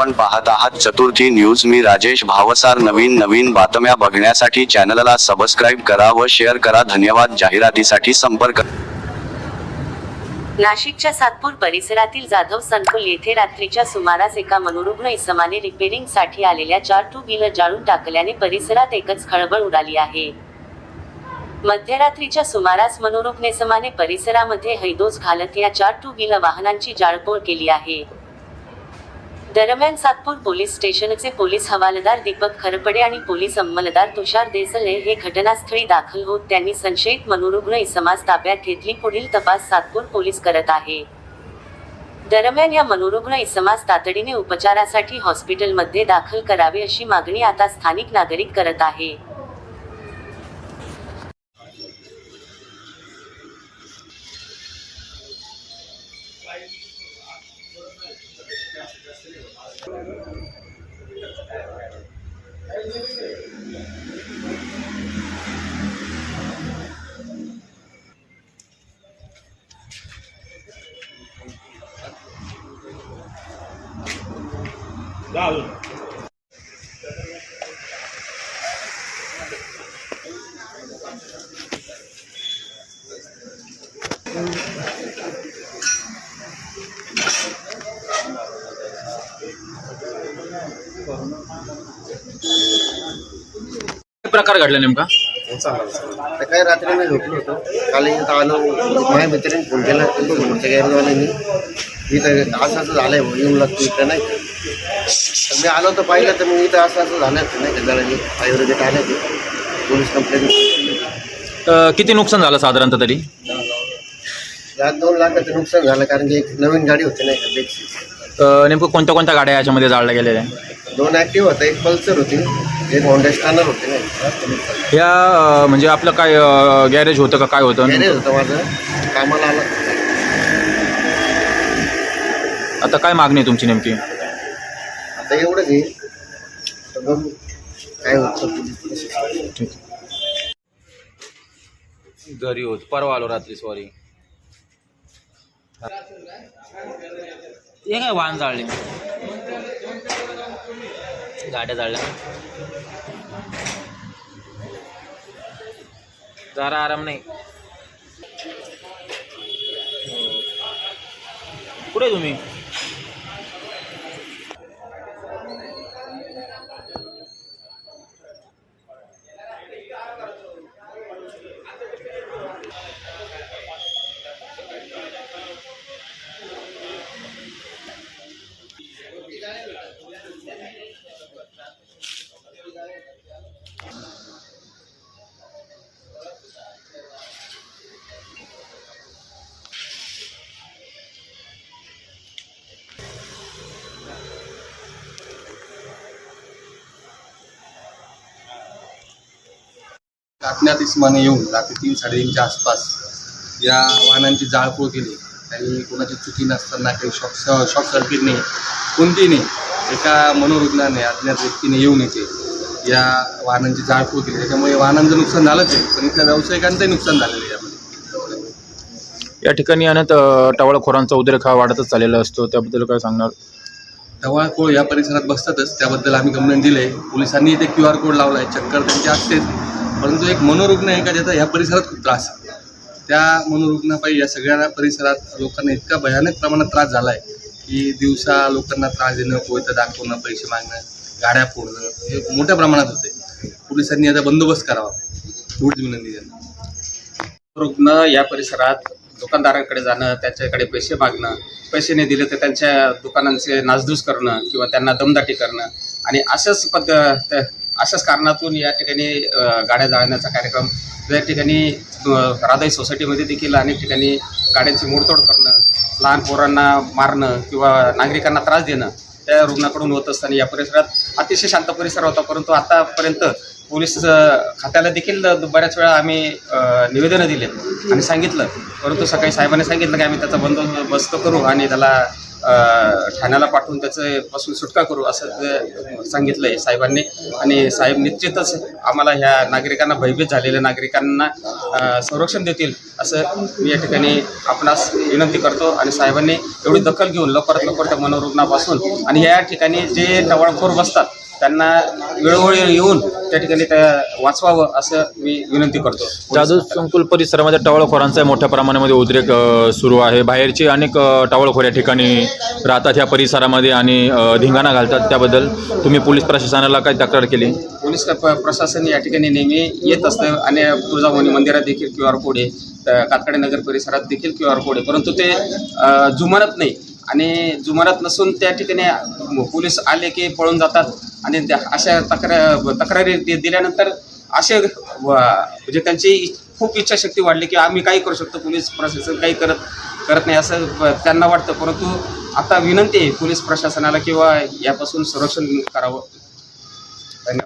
आपण पाहत आहात चतुर्थी न्यूज. मी राजेश भावसार. नवीन नवीन बातम्या बघण्यासाठी चॅनलला सबस्क्राईब करा व शेअर करा. धन्यवाद. जाहिरातीसाठी संपर्क नाशिकच्या सातपूर परिसरातील जाधव संकुल येथे रात्रीच्या सुमारास एका मनोरुग्ण इसमाने रिपेरिंगसाठी आलेल्या चार टू व्हीलर जाळून टाकल्याने परिसरात एकच खळबळ उडाली आहे. मध्यरात्रीच्या सुमारास मनोरुग्ण इसमाने परिसरामध्ये हैदोस घालत या चार टू व्हीलर वाहनांची जाळपोळ केली आहे. दरम्यान सातपूर पोलीस स्टेशनचे पोलीस हवालदार दीपक खरपडे आणि पोलीस अंमलदार तुषार देसले हे घटनास्थळी दाखल होत त्यांनी संशयित मनोरुग्ण इसमास ताब्यात घेतली पुढील तपास सातपूर पोलीस करत आहे. दरम्यान या मनोरुग्ण इसमास तातडीने उपचारासाठी हॉस्पिटलमध्ये दाखल करावे अशी मागणी आता स्थानिक नागरिक करत आहे. काय प्रकार घडला नेमका? तर काही रात्री मी झोपलो होतो. काल इथं आलो माझ्या मित्राने फोन केला तो समोरच्या गॅरेजवाल्यांनी इथं असं असं झालंय येऊन लागतो इथं नाही का? तर मी आलो तर पाहिलं तर मग इथं असं असं झालं होतं नाही का? जळाली आयुर्वेदिक आले ते. पोलीस कंप्लेंट अ, किती नुकसान झालं साधारणतः तरी? लाख दोन लाखाचं नुकसान झालं कारण की एक नवीन गाडी होती नाही का? बेक्सी अ, नेमकं कोणत्या कोणत्या गाड्या याच्यामध्ये जाळल्या गेलेल्या दोन ॲक्टिव्ह होता एक पल्सर होती एक होंडा स्टॅनर होते नाही या अ, म्हणजे आपलं काय गॅरेज होतं का? काय होतं? गॅरेज होतं माझं. कामाला आलं. आता काय मागणी आहे तुमची नेमकी? आता एवढंच आहे. तर बघू काय होतं. घरी होत. परवा आलो रात्री सॉरी हे काय वाहन जाळले गाड्या जाळल्या जरा आराम नाही. कुठे तुम्ही? अज्ञात इस्माने येऊन रात्री तीन साडेतीनच्या आसपास या वाहनांची जाळपोळ केली. काही कोणाची चुकी नसताना काही शॉक शॉक सर्किटने कोणतीही नाही एका मनोरुग्णाने अज्ञात व्यक्तीने येऊन इथे या वाहनांची जाळपोळ केली. त्याच्यामुळे वाहनांचं नुकसान झालंच आहे पण इथल्या व्यावसायिकांचंही नुकसान झालेलं आहे यामध्ये. या ठिकाणी अनेक टवाळखोरांचा उद्रेक हा वाढतच चाललेला असतो. त्याबद्दल काय सांगणार? टवाळखोळ या परिसरात बसतातच. त्याबद्दल आम्ही कंप्लेंट दिले पोलिसांनी इथे क्यू आर कोड लावला आहे चक्कर त्यांची असतेच. परंतु एक मनोरुग्ण आहे का ज्याचा ह्या परिसरात खूप त्रास आहे? त्या मनोरुग्णापायी या सगळ्या परिसरात लोकांना इतका भयानक प्रमाणात त्रास झाला आहे की दिवसा लोकांना त्रास देणं कोयता दाखवणं पैसे मागणं गाड्या फोडणं हे मोठ्या प्रमाणात होते. पोलिसांनी याचा बंदोबस्त करावा. एवढीच विनंती आहे. रुग्ण या परिसरात दुकानदारांकडे जाणं त्याच्याकडे पैसे मागणं पैसे नाही दिले तर त्यांच्या दुकानांचे नासधूस करणं किंवा त्यांना दमदाटी करणं आणि अशाच पद्ध त्या- अशाच कारणातून या ठिकाणी गाड्या जाळण्याचा कार्यक्रम या ठिकाणी राधाई सोसायटीमध्ये देखील अनेक ठिकाणी गाड्यांची मोडतोड करणं लहान पोरांना मारणं किंवा नागरिकांना त्रास देणं त्या रुग्णाकडून होत असताना या परिसरात अतिशय शांत परिसर होता. परंतु आतापर्यंत पोलीस खात्याला देखील बऱ्याच वेळा आम्ही निवेदनं दिले आणि सांगितलं. परंतु सकाळी साहेबांनी सांगितलं की आम्ही त्याचा बंदोबस्त करू आणि त्याला ठाण्याला पाठवून त्याचं पासून सुटका करू असं ते सांगितलं आहे साहेबांनी. आणि साहेब निश्चितच आम्हाला ह्या नागरिकांना भयभीत झालेल्या नागरिकांना संरक्षण देतील असं मी या ठिकाणी आपणास विनंती करतो. आणि साहेबांनी एवढी दखल घेऊन लवकरात लवकर त्या मनोरुग्णापासून आणि या ठिकाणी जे टवाळखोर बसतात त्यांना वेळोवेळी येऊन त्या ठिकाणी त्या वाचवावं असं मी विनंती करतो. जाधव संकुल परिसरामध्ये टवाळखोरांचा मोठ्या प्रमाणामध्ये उद्रेक सुरू आहे. बाहेरचे अनेक टवाळखोर या ठिकाणी राहतात ह्या परिसरामध्ये आणि धिंगाणा घालतात. त्याबद्दल तुम्ही पोलीस प्रशासनाला काय तक्रार केली? पोलीस प्रशासन या ठिकाणी नेहमी येत असतं. आणि तुळजाभवानी मंदिरात देखील क्यू आर कोड आहे. कातकडे नगर परिसरात देखील क्यू आर कोड आहे. परंतु ते जुमानत नाही. आणि जुमानत नसून त्या ठिकाणी पोलीस आले की पळून जातात. आणि अशा तक्रार तक्रारी दिल्यानंतर असे व- म्हणजे त्यांची खूप इच्छाशक्ती वाढली की आम्ही काही करू शकतो पोलीस प्रशासन काही करत करत नाही असं ब- त्यांना वाटतं. परंतु आता विनंती आहे पोलीस प्रशासनाला किंवा यापासून संरक्षण करावं.